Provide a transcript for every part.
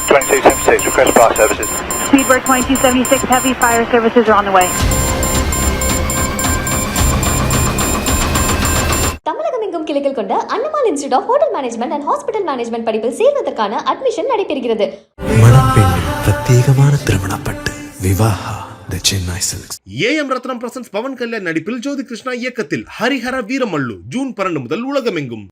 2676, request bar services. Speedbird 2276, heavy fire services are on the way. கிளைகள் கொண்ட Annamal institute of hotel management and hospital management படிப்பில் சேர்வதற்கான admission நடைபெறுகிறது பிரத்யேகமான திருமணப்பட்டு Vivaha AM Ratnam presents Pawan Kalyan நடிப்பில் ஜோதி கிருஷ்ணா இயக்கத்தில் ஹரிஹர வீரமல்லு ஜூன் பன்னெண்டு முதல் உலகமெங்கும்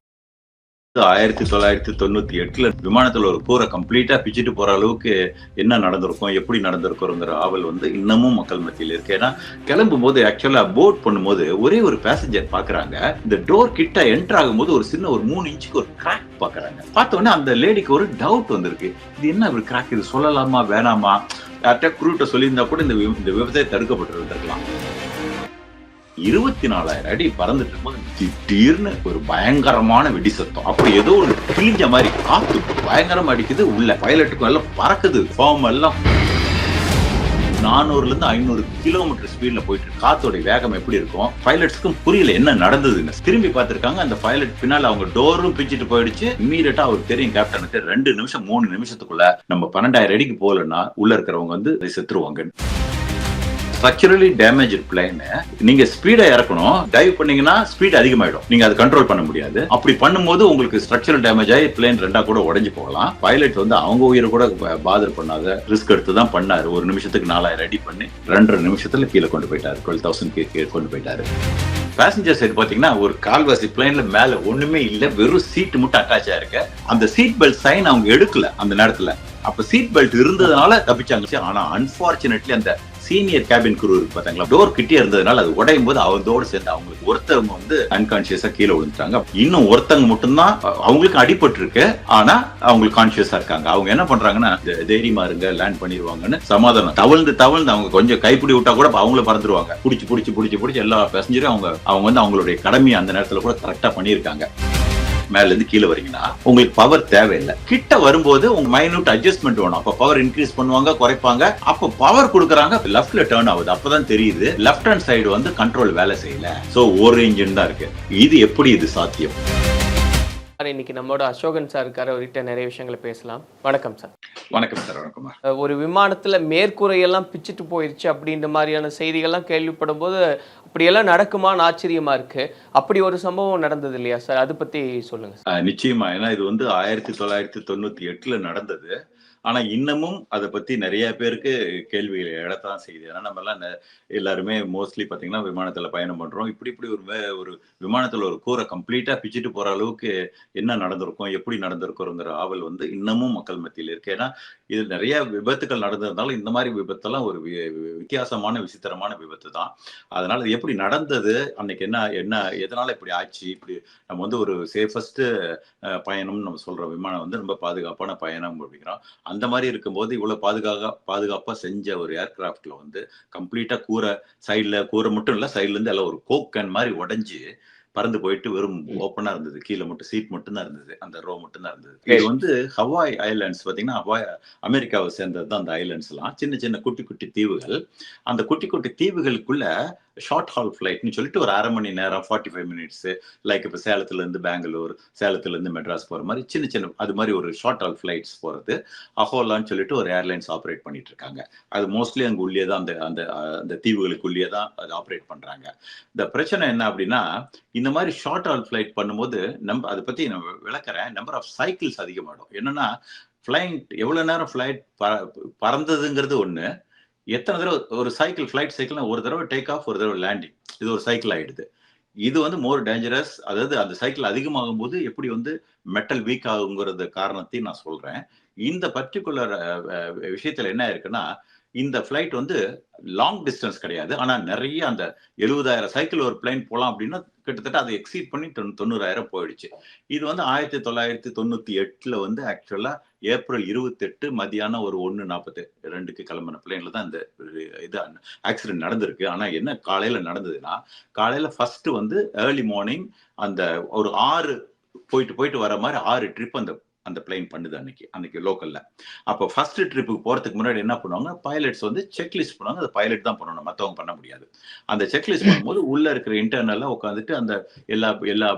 ஆயிரத்தி தொள்ளாயிரத்தி தொண்ணூத்தி எட்டுல விமானத்துல ஒரு கூரை கம்ப்ளீட்டா பிச்சுட்டு போற அளவுக்கு என்ன நடந்திருக்கும் எப்படி நடந்திருக்குங்கிற ஆவல் வந்து இன்னமும் மக்கள் மத்தியில் இருக்கு. ஏன்னா கிளம்பும் போது ஆக்சுவலா போட் பண்ணும்போது ஒரே ஒரு பேசஞ்சர் பாக்குறாங்க. இந்த டோர் கிட்ட என்டர் ஆகும்போது ஒரு சின்ன ஒரு மூணு இன்ச்சுக்கு ஒரு கிராக் பாக்குறாங்க. பார்த்தோன்னே அந்த லேடிக்கு ஒரு டவுட் வந்திருக்கு. இது என்ன ஒரு கிராக் இது சொல்லலாமா வேணாமா? யார்கிட்ட குரூட்ட சொல்லியிருந்தா கூட இந்த வி- இந்த விபத்தை தடுக்கப்பட்டு இருந்திருக்கலாம். இருபத்தி நாலாயிரம் அடி பறந்துட்டு இருக்கும்போது திடீர்னு ஒரு பயங்கரமான வெடி சத்தம். அப்படி ஏதோ ஒரு கிழிஞ்ச மாதிரி காத்து பயங்கரமா அடிக்குது உள்ள பைலட்டுக்கும் எல்லாம் பறக்குது ஃபார்ம் எல்லாம். நானூறுல இருந்து ஐநூறு கிலோமீட்டர் ஸ்பீட்ல போயிட்டு காத்தோட வேகம் எப்படி இருக்கும்? பைலட்ஸ்க்கும் புரியல என்ன நடந்ததுன்னு. திரும்பி பார்த்திருக்காங்க அந்த பைலட் பின்னால அவங்க டோரும் பிச்சுட்டு போயிடுச்சு. இம்மீடியட்டா அவருக்கு தெரியும் கேப்டனுக்கு ரெண்டு நிமிஷம் மூணு நிமிஷத்துக்குள்ள நம்ம பன்னெண்டாயிரம் அடிக்கு போகலன்னா உள்ள இருக்கிறவங்க வந்து செத்துருவாங்க ஸ்ட்ரக்சரலி டேமேஜ் பிளேன் நீங்க ஸ்பீடை இறக்கணும். டைவ் பண்ணீங்கன்னா ஸ்பீட் அதிகமாயிடும். நீங்க அதை கண்ட்ரோல் பண்ண முடியாது. அப்படி பண்ணும்போது உங்களுக்கு ஸ்ட்ரக்சரல் டேமேஜ் ஆகி பிளேன் ரெண்டா கூட உடஞ்சு போகலாம். பைலட் வந்து அவங்க உயிரை கூட பாதர் பண்ணாத ரிஸ்க் எடுத்து தான் பண்ணாரு. ஒரு நிமிஷத்துக்கு நாலாயிரம் அடி பண்ணி ரெண்டரை நிமிஷத்துல கீழே கொண்டு போயிட்டாரு. டுவெல் தௌசண்ட் கீழே கொண்டு போயிட்டாரு. பேசஞ்சர் சைடு பாத்தீங்கன்னா ஒரு கால்வாசி பிளேன்ல மேல ஒண்ணுமே இல்ல. வெறும் சீட் மட்டும் அட்டாச் ஆயிருக்கு. அந்த சீட் பெல்ட் சைன் அவங்க எடுக்கல அந்த நேரத்துல. அப்ப சீட் பெல்ட் இருந்ததுனால தப்பிச்சாங்க. ஆனா அன்பார்ச்சுனேட்லி அந்த சீனியர் கேபின் குரூ இருக்கு பாத்தீங்களா? டோர் கிட்டே இருந்ததுனால அது உடையும் போது அவங்களோட சேர்ந்து அவங்களுக்கு ஒருத்தவங்க வந்து அன்கான்சியஸா கீழே விழுந்துட்டாங்க. இன்னும் ஒருத்தவங்க மட்டும்தான் அவங்களுக்கு அடிபட்டு இருக்கு ஆனா அவங்களுக்கு கான்சியஸா இருக்காங்க. அவங்க என்ன பண்றாங்கன்னா "த- தைரியமா இருங்க லேண்ட் பண்ணிடுவாங்கன்னு சமாதானம். தவழ்ந்து தவழ்ந்து அவங்க கொஞ்சம் கைப்பிடி விட்டா கூட அவங்கள பறந்துருவாங்க. பிடிச்சி பிடிச்சி பிடிச்சி பிடிச்சி எல்லா பேசஞ்சரும் அவங்க அவங்க வந்து அவங்களுடைய கடமையை அந்த நேரத்துல கூட கரெக்டா பண்ணியிருக்காங்க. மேல இருந்து கீழே வரீங்கன்னா உங்களுக்கு பவர் தேவையில்லை. கிட்ட வரும்போது உங்க மைனூட் அட்ஜஸ்ட்மெண்ட் வேணும். அப்ப பவர் இன்க்ரீஸ் பண்ணுவாங்க குறைப்பாங்க. அப்ப பவர் கொடுக்குறாங்க லெஃப்ட்ல டேர்ன் ஆகுது. அப்பதான் தெரியுது லெஃப்ட் ஹேண்ட் சைடு வந்து கண்ட்ரோல் வேலை செய்யல. சோ ஒரு இன்ஜின் தான் இருக்கு. இது எப்படி இது சாத்தியம்? சார் இன்னைக்கு நம்மளோட அசோகன் சார் இருக்காரு அவர்கிட்ட நிறைய விஷயங்களை பேசலாம். வணக்கம் சார். வணக்கம் சார் வணக்கம் ஒரு விமானத்துல மேற்கூரையெல்லாம் பிச்சுட்டு போயிருச்சு அப்படின்ற மாதிரியான செய்திகள்லாம் கேள்விப்படும் போது அப்படியெல்லாம் நடக்குமான்னு ஆச்சரியமா இருக்கு. அப்படி ஒரு சம்பவம் நடந்தது இல்லையா சார்? அதை பத்தி சொல்லுங்க நிச்சயமா. ஏன்னா இது வந்து ஆயிரத்தி தொள்ளாயிரத்தி தொண்ணூத்தி எட்டுல நடந்தது. ஆனா இன்னமும் அதை பத்தி நிறைய பேருக்கு கேள்விகள் எழத்தான் செய்யுது. ஏன்னா நம்ம எல்லாம் எல்லாருமே மோஸ்ட்லி பாத்தீங்கன்னா விமானத்துல பயணம் பண்றோம். இப்படி இப்படி ஒரு ஒரு விமானத்துல ஒரு கூரை கம்ப்ளீட்டா பிச்சுட்டு போற அளவுக்கு என்ன நடந்திருக்கும் எப்படி நடந்திருக்குங்கிற ஆவல் வந்து இன்னமும் மக்கள் மத்தியில் இருக்கு. ஏன்னா இது நிறைய விபத்துகள் நடந்திருந்தாலும் இந்த மாதிரி விபத்தெல்லாம் ஒரு வி- வித்தியாசமான விசித்திரமான விபத்து தான். அதனால இது எப்படி நடந்தது? அன்னைக்கு என்ன என்ன எதனால இப்படி ஆச்சு? இப்படி நம்ம வந்து ஒரு சேஃபஸ்ட் பயணம்னு நம்ம சொல்ற விமானம் வந்து ரொம்ப பாதுகாப்பான பயணம் அப்படிங்கிறோம். அந்த மாதிரி இருக்கும்போது இவ்வளவு பாதுகாக்க பாதுகாப்பா செஞ்ச ஒரு ஏர்கிராஃப்ட்ல வந்து கம்ப்ளீட்டா கூரை சைட்ல கூரை மட்டும் இல்லை சைட்ல இருந்து எல்லாம் ஒரு கோக்கன் மாதிரி உடைஞ்சு பறந்து போயிட்டு வெறும் ஓப்பனா இருந்தது. கீழே மட்டும் சீட் மட்டும் தான் இருந்தது. அந்த ரோ மட்டும் தான் இருந்தது இது வந்து ஹவாய் ஐலாண்ட்ஸ் பாத்தீங்கன்னா ஹவாய் அமெரிக்காவை சேர்ந்தது தான் அந்த ஐலாண்ட்ஸ் எல்லாம். சின்ன சின்ன குட்டி குட்டி தீவுகள். அந்த குட்டி குட்டி தீவுகளுக்குள்ள ஷார்ட் ஹால் ஃபிளைட்னு சொல்லிட்டு ஒரு அரை மணி நேரம் ஃபார்ட்டி ஃபைவ் மினிட்ஸ் லைக் இப்போ சேலத்துல இருந்து பெங்களூர் சேலத்துல இருந்து மெட்ராஸ் போகிற மாதிரி சின்ன சின்ன அது மாதிரி ஒரு ஷார்ட் ஹால் ஃப்ளைட்ஸ் போகிறது அஹோலான்னு சொல்லிட்டு ஒரு ஏர்லைன்ஸ் ஆப்ரேட் பண்ணிட்டு இருக்காங்க. அது மோஸ்ட்லி அங்கே உள்ளே தான் அந்த அந்த அந்த தீவுகளுக்குள்ளேயே தான் அது ஆப்ரேட் பண்றாங்க. இந்த பிரச்சனை என்ன அப்படின்னா இந்த மாதிரி ஷார்ட் ஹால் ஃபிளைட் பண்ணும்போது நம்ம அதை பற்றி நான் விளக்குறேன். நம்பர் ஆஃப் சைக்கிள்ஸ் அதிகமாகிடும் என்னன்னா ஃப்ளைட் எவ்வளோ நேரம் ஃப்ளைட் பறந்ததுங்கிறது ஒன்று எத்தனை தடவை ஒரு சைக்கிள் ஃப்ளைட் சைக்கிள்னா ஒரு தடவை டேக் ஆஃப் ஒரு தடவை லேண்டிங் இது ஒரு சைக்கிள் ஆயிடுது. இது வந்து மோர் டேஞ்சரஸ் அதாவது அந்த சைக்கிள் அதிகமாகும் போது எப்படி வந்து மெட்டல் வீக் ஆகுங்கிறது காரணத்தையும் நான் சொல்றேன். இந்த பர்டிகுலர் விஷயத்துல என்ன இருக்குன்னா இந்த ஃப்ளைட் வந்து லாங் டிஸ்டன்ஸ் கிடையாது. ஆனா நிறைய அந்த எழுபதாயிரம் சைக்கிள் ஒரு பிளைன் போலாம் அப்படின்னா கிட்டத்தட்ட அதை எக்ஸீட் பண்ணி தொண்ணூ- தொண்ணூறாயிரம் போயிடுச்சு. இது வந்து ஆயிரத்தி தொள்ளாயிரத்தி தொண்ணூத்தி எட்டுல வந்து ஆக்சுவலா ஏப்ரல் இருபத்தெட்டு மதியானம் ஒரு ஒன்னு நாற்பத்தி ரெண்டுக்கு கிளம்பின பிள்ளைங்கள தான் இந்த இது ஆக்சிடென்ட் நடந்திருக்கு. ஆனா என்ன காலையில் நடந்ததுன்னா காலையில ஃபர்ஸ்ட் வந்து ஏர்லி மார்னிங் அந்த ஒரு ஆறு போயிட்டு போயிட்டு வர மாதிரி ஆறு ட்ரிப் அந்த அந்த பிளைன் பண்ணுது அன்னைக்கு அன்னைக்கு லோக்கல்ல அப்போ ஃபர்ஸ்ட் ட்ரிப்புக்கு போறதுக்கு முன்னாடி என்ன பண்ணுவாங்க பைலட்ஸ் வந்து செக்லிஸ்ட் பண்ணுவாங்க. அது பைலட் தான் பண்ணணும். மற்றவங்க பண்ண முடியாது. அந்த செக்லிஸ்ட் பண்ணும்போது உள்ள இருக்கிற இன்டர்னலாக உட்காந்துட்டு அந்த எல்லா எல்லா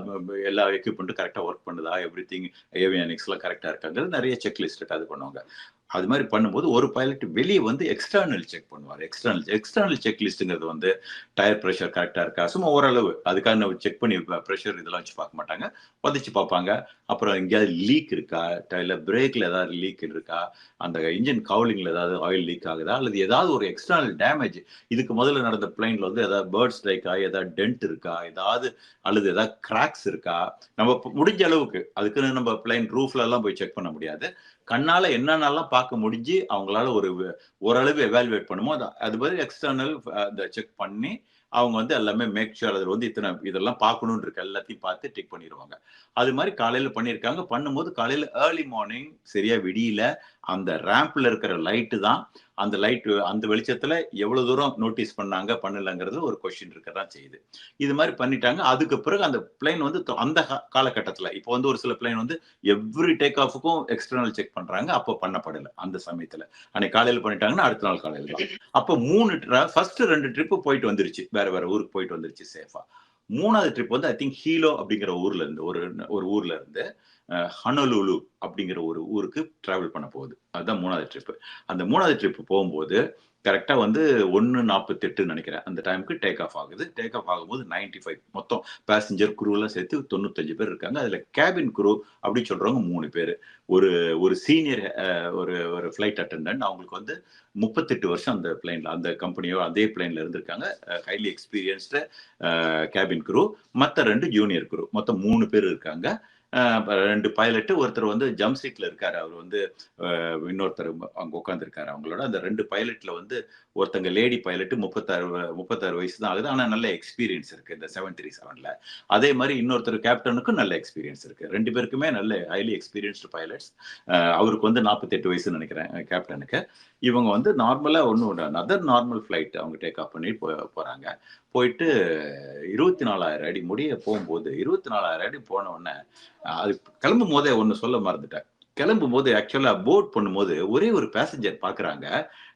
எல்லா எக்யூப்மெண்ட்டும் கரெக்டா ஒர்க் பண்ணுதா? எவ்ரி திங் ஏவியானிக்ஸ்லாம் கரெக்டாக இருக்காங்கிறது நிறைய செக்லிஸ்ட் அது பண்ணுவாங்க. அது மாதிரி பண்ணும்போது ஒரு பைலட் வெளியே வந்து எக்ஸ்டர்னல் செக் பண்ணுவார். எக்ஸ்டர்னல் எக்ஸ்டர்னல் செக் லிஸ்ட்டுங்கிறது வந்து டயர் ப்ரெஷர் கரெக்டாக இருக்கா? சும்மா ஓரளவு. அதுக்காக செக் பண்ணி ப்ரெஷர் இதெல்லாம் வச்சு பார்க்க மாட்டாங்க. பதிச்சு பார்ப்பாங்க. அப்புறம் எங்கேயாவது லீக் இருக்கா? இல்லை பிரேக்கில் ஏதாவது லீக் இருக்கா? அந்த இன்ஜின் கவுலிங்கில் ஏதாவது ஆயில் லீக் ஆகுதா? அல்லது ஏதாவது ஒரு எக்ஸ்டர்னல் டேமேஜ் இதுக்கு முதல்ல நடந்த பிளைனில் வந்து ஏதாவது பேர்ட் ஸ்ட்ரைக்கா ஏதாவது டென்ட் இருக்கா? ஏதாவது அல்லது ஏதாவது கிராக்ஸ் இருக்கா? நம்ம முடிஞ்ச அளவுக்கு. அதுக்குன்னு நம்ம பிளைன் ரூஃப்லலாம் போய் செக் பண்ண முடியாது. கண்ணால என்னென்னலாம் பார்க்க முடிஞ்சு அவங்களால ஒரு ஓரளவு எவாலுவேட் பண்ணுமோ அது அது மாதிரி எக்ஸ்டர்னல் அந்த செக் பண்ணி அவங்க வந்து எல்லாமே மேக் ஷுர் அதில் வந்து இத்தனை இதெல்லாம் பார்க்கணும்னு இருக்கு எல்லாத்தையும் பார்த்து டிக் பண்ணிடுவாங்க. அது மாதிரி காலையில் பண்ணியிருக்காங்க. பண்ணும்போது காலையில் ஏர்லி மார்னிங் சரியா விடியில. அந்த ரேம்ப்ல இருக்கிற லைட்டு தான் அந்த லைட் அந்த வெளிச்சத்துல எவ்வளவு தூரம் நோட்டீஸ் பண்ணாங்க பண்ணலங்கிறது ஒரு கொஸ்டின் இருக்கதான் செய்யுது. இது மாதிரி பண்ணிட்டாங்க. அதுக்கு பிறகு அந்த பிளைன் வந்து அந்த காலகட்டத்துல இப்போ வந்து ஒரு சில பிளைன் வந்து எவ்ரி டேக் ஆஃபுக்கும் எக்ஸ்டர்னல் செக் பண்றாங்க. அப்போ பண்ணப்படல அந்த சமயத்துல. அன்னைக்கு காலையில பண்ணிட்டாங்கன்னா அடுத்த நாள் காலையில தான். அப்போ மூணு ஃபர்ஸ்ட் ரெண்டு ட்ரிப்பு போயிட்டு வந்துருச்சு. வேற வேற ஊருக்கு போயிட்டு வந்துருச்சு சேஃபா மூணாவது ட்ரிப் வந்து ஐ திங்க் ஹீலோ அப்படிங்கிற ஊர்ல இருந்து ஒரு ஒரு ஊர்ல இருந்து ஹனலுலு அப்படிங்கிற ஒரு ஊருக்கு டிராவல் பண்ண போகுது. அதுதான் மூணாவது ட்ரிப் அந்த மூணாவது ட்ரிப் போகும்போது கரெக்டாக வந்து ஒன்று நாற்பத்தெட்டு நினைக்கிறேன். அந்த டைமுக்கு டேக் ஆஃப் ஆகுது. டேக் ஆஃப் ஆகும்போது 95 ஃபைவ் மொத்தம் பேசஞ்சர் குரூலாம் சேர்த்து தொண்ணூத்தஞ்சு பேர் இருக்காங்க. அதில் கேபின் குரூ அப்படின்னு சொல்கிறவங்க மூணு பேர். ஒரு ஒரு சீனியர் ஒரு ஒரு ஃப்ளைட் அட்டண்டன்ட் அவங்களுக்கு வந்து முப்பத்தெட்டு வருஷம் அந்த பிளைனில் அந்த கம்பெனியோ அதே பிளைனில் இருந்திருக்காங்க. ஹைலி எக்ஸ்பீரியன்ஸ்டு கேபின் குரூ மற்ற ரெண்டு ஜூனியர் குரூ மொத்தம் மூணு பேர் இருக்காங்க. ரெண்டு பைலட்டு ஒருத்தர் வந்து ஜம்ப் சீட்ல இருக்காரு. அவர் வந்து இன்னொருத்தர் அங்க உட்காந்துருக்காரு அவங்களோட அந்த ரெண்டு பைலட்ல வந்து ஒருத்தங்க லேடி பைலட் முப்பத்தாறு முப்பத்தாறு வயசு தான் ஆகுது ஆனா நல்ல எக்ஸ்பீரியன்ஸ் இருக்கு இந்த செவன் த்ரீ செவன்ல அதே மாதிரி இன்னொருத்தர் கேப்டனுக்கும் நல்ல எக்ஸ்பீரியன்ஸ் இருக்கு. ரெண்டு பேருக்குமே நல்ல ஹைலி எக்ஸ்பீரியன்ஸ்டு பைலட்ஸ் அவருக்கு வந்து நாற்பத்தெட்டு வயசுன்னு நினைக்கிறேன் கேப்டனுக்கு இவங்க வந்து நார்மலா ஒன்று அதர் நார்மல் ஃபிளைட் அவங்க டேக் ஆஃப் பண்ணி போ- போறாங்க. போயிட்டு இருபத்தி நாலாயிரம் அடி முடிய போகும்போது இருபத்தி நாலாயிரம் அடி போன உடனே அது கிளம்பும் போதே ஒன்று சொல்ல மறந்துட்டேன். கிளம்பும் போது ஆக்சுவலா போர்ட் பண்ணும்போது ஒரே ஒரு பேசஞ்சர் பாக்குறாங்க.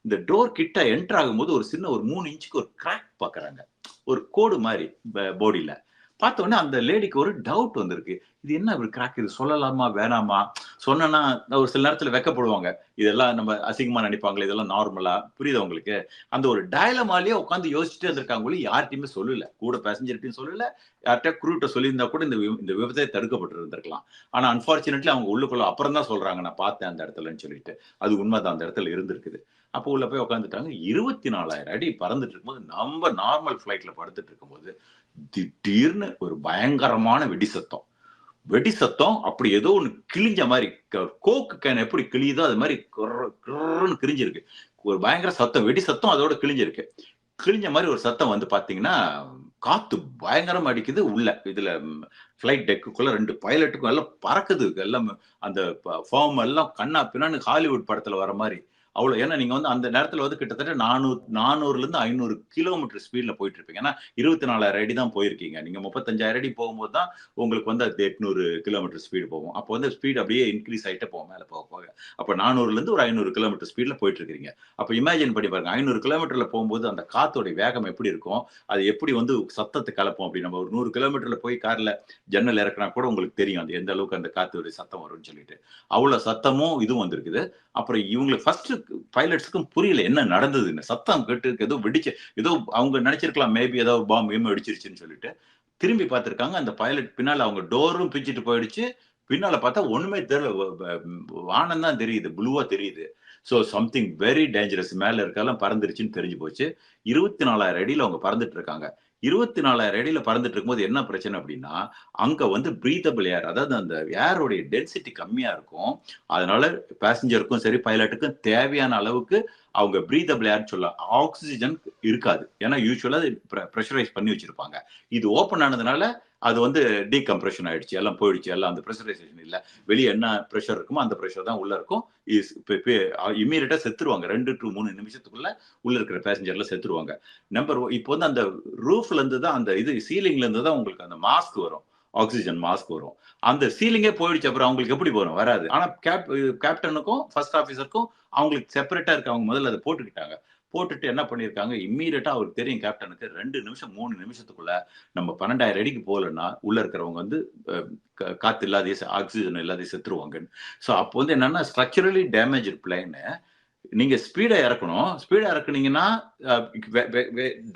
இந்த டோர் கிட்ட என்டர் ஆகும்போது ஒரு சின்ன ஒரு மூணு இன்ச்சுக்கு ஒரு கிராக் பாக்குறாங்க ஒரு கோடு மாதிரி போடியில பார்த்தோன்னே உடனே அந்த லேடிக்கு ஒரு டவுட் வந்திருக்கு. இது என்ன இப்படி கிராக் இது சொல்லலாமா வேணாமா? சொன்னா ஒரு சில நேரத்துல வெக்கப்படுவாங்க. இதெல்லாம் நம்ம அசிங்கமா நினைப்பாங்களே இதெல்லாம் நார்மலா புரியுது அவங்களுக்கு அந்த ஒரு டயலமாலேயே உட்காந்து யோசிச்சுட்டே இருந்திருக்காங்க ஒழிய யார்கிட்டயுமே சொல்லல. கூட பேசஞ்சர்கிட்டையும் சொல்லல. யார்கிட்ட குரூட்ட சொல்லியிருந்தா கூட இந்த வி- இந்த விபத்தை தடுக்கப்பட்டு இருந்திருக்கலாம் ஆனா அன்பார்ச்சுனேட்லி அவங்க உள்ளுக்குள்ள அப்புறம் தான் சொல்றாங்க நான் பார்த்தேன் அந்த இடத்துலன்னு சொல்லிட்டு. அது உண்மைதான் அந்த இடத்துல இருந்திருக்குது. அப்போ உள்ள போய் உட்காந்துட்டாங்க இருபத்தி நாலாயிரம் அடி பறந்துட்டு இருக்கும்போது நம்ம நார்மல் ஃபிளைட்ல படுத்துட்டு இருக்கும்போது திடீர்னு ஒரு பயங்கரமான வெடி சத்தம் வெடி சத்தம் அப்படி ஏதோ ஒன்று கிழிஞ்ச மாதிரி க- கோக்கு கேன் எப்படி கிழியுதோ அது மாதிரி கிரன்னு கிழிஞ்சிருக்கு ஒரு பயங்கர சத்தம் வெடி சத்தம் அதோட கிழிஞ்சிருக்கு. கிழிஞ்ச மாதிரி ஒரு சத்தம் வந்து பார்த்தீங்கன்னா காத்து பயங்கரமா அடிக்குது உள்ள. இதுல ஃபிளைட் டெக்குக்குள்ள ரெண்டு பைலட்டுக்கும் எல்லாம் பறக்குது. எல்லாம் அந்த ஃபார்ம் எல்லாம் கண்ணா பின்னான்னு ஹாலிவுட் படத்துல வர மாதிரி. அவ்வளோ ஏன்னா நீங்கள் வந்து அந்த நேரத்தில் வந்து கிட்டத்தட்ட நானூறு நானூறுலேருந்து ஐநூறு கிலோமீட்டர் ஸ்பீடில் போயிட்டு இருப்பீங்க. ஏன்னா இருபத்தி நாலாயிரம் அடி தான் போயிருக்கீங்க. நீங்கள் முப்பத்தஞ்சாயிரம் அடி போகும்போது தான் உங்களுக்கு வந்து அது எட்நூறு கிலோமீட்டர் ஸ்பீடு போகும். அப்போ வந்து ஸ்பீட் அப்படியே இன்க்ரீஸ் ஆகிட்டே போகும் மேலே போக போக. அப்போ நானூறுலேருந்து ஒரு ஐநூறு கிலோமீட்டர் ஸ்பீடில் போயிட்டு இருக்கீங்க. அப்போ இமேஜின் பண்ணி பாருங்க. ஐநூறு கிலோமீட்டரில் போகும்போது அந்த காற்றோடைய வேகம் எப்படி இருக்கும்? அது எப்படி வந்து சத்தத்தை கலப்போம்? அப்படி நம்ம ஒரு நூறு கிலோமீட்டரில் போய் காரில் ஜன்னல் இறக்குனா கூட உங்களுக்கு தெரியும். அது எந்த அளவுக்கு அந்த காத்தோட சத்தம் வரும்னு சொல்லிட்டு. அவ்வளோ சத்தமும் இதுவும் வந்திருக்குது. அப்புறம் இவங்களுக்கு ஃபர்ஸ்ட் பைலட்ஸுக்கும் புரியல என்ன நடந்ததுன்னு. சத்தம் கேட்டு ஏதோ வெடிச்சு ஏதோ அவங்க நினைச்சிருக்கலாம் மேபி ஏதோ பாம்பு கீம்பு வெடிச்சிருச்சுன்னு சொல்லிட்டு. திரும்பி பார்த்துருக்காங்க அந்த பைலட் பின்னால அவங்க டோரும் பிச்சுட்டு போயிடுச்சு. பின்னால பார்த்தா ஒண்ணுமே தெரியல வானம் தான் தெரியுது ப்ளூவா தெரியுது. ஸோ சம்திங் வெரி டேஞ்சரஸ் மேல இருக்கலாம் பறந்துருச்சுன்னு தெரிஞ்சு போச்சு. இருபத்தி நாலாயிரம் அடியில அவங்க பறந்துட்டு இருக்காங்க. இருபத்தி நாலாயிரம் அடியில பறந்துட்டு இருக்கும்போது என்ன பிரச்சனை அப்படின்னா அங்க வந்து பிரீதபிள் ஏர் அதாவது அந்த ஏரோடைய டென்சிட்டி கம்மியா இருக்கும். அதனால பேசஞ்சருக்கும் சரி பைலட்டுக்கும் தேவையான அளவுக்கு அவங்க பிரீதபிள் ஏர் சொல்ல ஆக்சிஜன் இருக்காது. ஏன்னா யூஸ்வலா ப்ரெஷரைஸ் பண்ணி வச்சிருப்பாங்க. இது ஓப்பன் ஆனதுனால அது வந்து டீகம்ப்ரெஷன் ஆயிடுச்சு. எல்லாம் போயிடுச்சு. எல்லாம் அந்த ப்ரெஷரைசேஷன் இல்லை. வெளியே என்ன ப்ரெஷர் இருக்குமோ அந்த ப்ரெஷர் தான் உள்ள இருக்கும். இம்மீடியட்டா செத்துருவாங்க. ரெண்டு டு மூணு நிமிஷத்துக்குள்ள உள்ள இருக்கிற பேசஞ்சர்ல செத்துருவாங்க. நம்பர் இப்போ வந்து அந்த ரூஃப்ல இருந்து தான் அந்த இது சீலிங்ல இருந்து தான் உங்களுக்கு அந்த மாஸ்க் வரும். ஆக்சிஜன் மாஸ்க் வரும். அந்த சீலிங்கே போயிடுச்சு. அப்புறம் அவங்களுக்கு எப்படி வரும் வராது. ஆனா கேப் கேப்டனுக்கும் ஃபர்ஸ்ட் ஆஃபீஸருக்கும் அவங்களுக்கு செப்பரேட்டா இருக்கு அவங்க முதல்ல அதை போட்டுக்கிட்டாங்க. போட்டுட்டு என்ன பண்ணியிருக்காங்க இம்மீடியட்டா அவருக்கு தெரியும் கேப்டனுக்கு ரெண்டு நிமிஷம் மூணு நிமிஷத்துக்குள்ள நம்ம பன்னெண்டாயிரம் அடிக்கு போகலன்னா உள்ள இருக்கிறவங்க வந்து கா- காத்து இல்லாதே ஆக்சிஜன் இல்லாதே செத்துருவாங்கன்னு. ஸோ அப்போ வந்து என்னன்னா ஸ்ட்ரக்சரலி டேமேஜ் பிளைனு நீங்க ஸ்பீடா இறக்கணும். ஸ்பீடை இறக்குனீங்கன்னா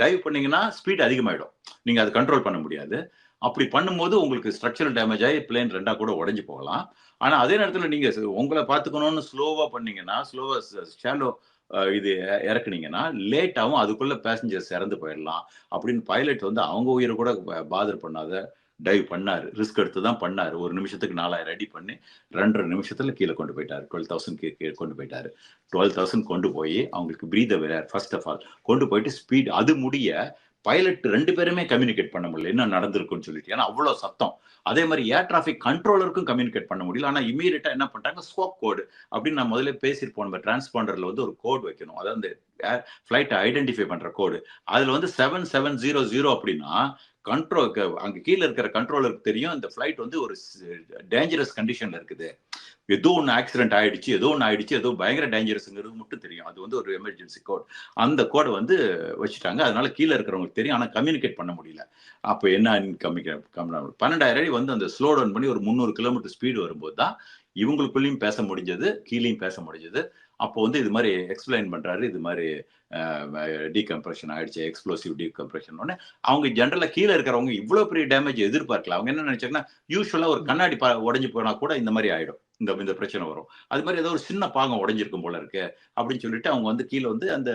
டைவ் பண்ணீங்கன்னா ஸ்பீட் அதிகமாயிடும். நீங்க அதை கண்ட்ரோல் பண்ண முடியாது. அப்படி பண்ணும்போது உங்களுக்கு ஸ்ட்ரக்சரல் டேமேஜ் ஆகி பிளேன் ரெண்டா கூட உடஞ்சி போகலாம். ஆனா அதே நேரத்தில் நீங்க உங்களை பார்த்துக்கணும்னு ஸ்லோவா பண்ணீங்கன்னா ஸ்லோவா ஷேலோ இது இறக்குனீங்கன்னா லேட் ஆகும் அதுக்குள்ள பேசஞ்சர்ஸ் இறந்து போயிடலாம். அப்படின்னு பைலட் வந்து அவங்க உயிரை கூட பாதர் பண்ணாத டைவ் பண்ணாரு. ரிஸ்க் எடுத்து தான் பண்ணார். ஒரு நிமிஷத்துக்கு நாலாயிரம் அடி பண்ணி ரெண்டரை நிமிஷத்தில் கீழே கொண்டு போயிட்டார். டுவெல் தௌசண்ட் கீழே கொண்டு போயிட்டாரு. டுவெல் தௌசண்ட் கொண்டு போய் அவங்களுக்கு பிரீத வேர் ஃபர்ஸ்ட் ஆஃப் ஆல் கொண்டு போயிட்டு ஸ்பீட் அது முடிய பைலட் ரெண்டு பேருமே கம்யூனிகேட் பண்ண முடியல. என்ன நடந்திருக்குன்னு சொல்லிட்டு. ஏன்னா அவ்வளோ சத்தம். அதே மாதிரி ஏர் டிராஃபிக் கண்ட்ரோலருக்கும் கம்யூனிகேட் பண்ண முடியல. ஆனால் இமீடியட்டா என்ன பண்ணிட்டாங்க? ஸ்கோப் கோடு அப்படின்னு நான் முதல்ல பேசியிருப்போம் நம்ம டிரான்ஸ்பாண்டர்ல வந்து ஒரு கோட் வைக்கணும். அதாவது ஃபிளைட்டை ஐடென்டிஃபை பண்ற கோடு அதுல வந்து செவன் செவன் ஜீரோ ஜீரோ அப்படின்னா கண்ட்ரோல் அங்கே கீழே இருக்கிற கண்ட்ரோலருக்கு தெரியும். இந்த ஃப்ளைட் வந்து ஒரு டேஞ்சரஸ் கண்டிஷன்ல இருக்குது. ஏதோ ஒன்று ஆக்சிடென்ட் ஆயிடுச்சு ஏதோ ஒன்று ஆயிடுச்சு ஏதோ பயங்கர டேஞ்சரஸ்ங்கிறது மட்டும் தெரியும். அது வந்து ஒரு எமர்ஜென்சி கோட் அந்த கோடை வந்து வச்சுட்டாங்க. அதனால கீழே இருக்கிறவங்களுக்கு தெரியும். ஆனால் கம்யூனிகேட் பண்ண முடியல. அப்போ என்ன கம்யூனிகேட் பன்னெண்டாயிரம் அடி வந்து அந்த ஸ்லோ டவுன் பண்ணி ஒரு முந்நூறு கிலோமீட்டர் ஸ்பீடு வரும்போது தான் இவங்களுக்குள்ளேயும் பேச முடிஞ்சது கீழேயும் பேச முடிஞ்சது. அப்போ வந்து இது மாதிரி எக்ஸ்பிளைன் பண்றாரு. இது மாதிரி டீகம்ப்ரெஷன் ஆயிடுச்சு எக்ஸ்ப்ளோசிவ் டீகம்ப்ரெஷன் உடனே அவங்க ஜென்ரலா கீழே இருக்கிறவங்க இவ்வளவு பெரிய டேமேஜ் எதிர்பார்க்கல. அவங்க என்ன நினைச்சாங்கன்னா யூஸ்வலா ஒரு கண்ணாடி பா உடஞ்சு போனா கூட இந்த மாதிரி ஆயிடும். இந்த இந்த பிரச்சனை வரும். அது மாதிரி ஏதோ ஒரு சின்ன பாகம் உடைஞ்சிருக்கும் போல இருக்கு அப்படின்னு சொல்லிட்டு அவங்க வந்து கீழே வந்து அந்த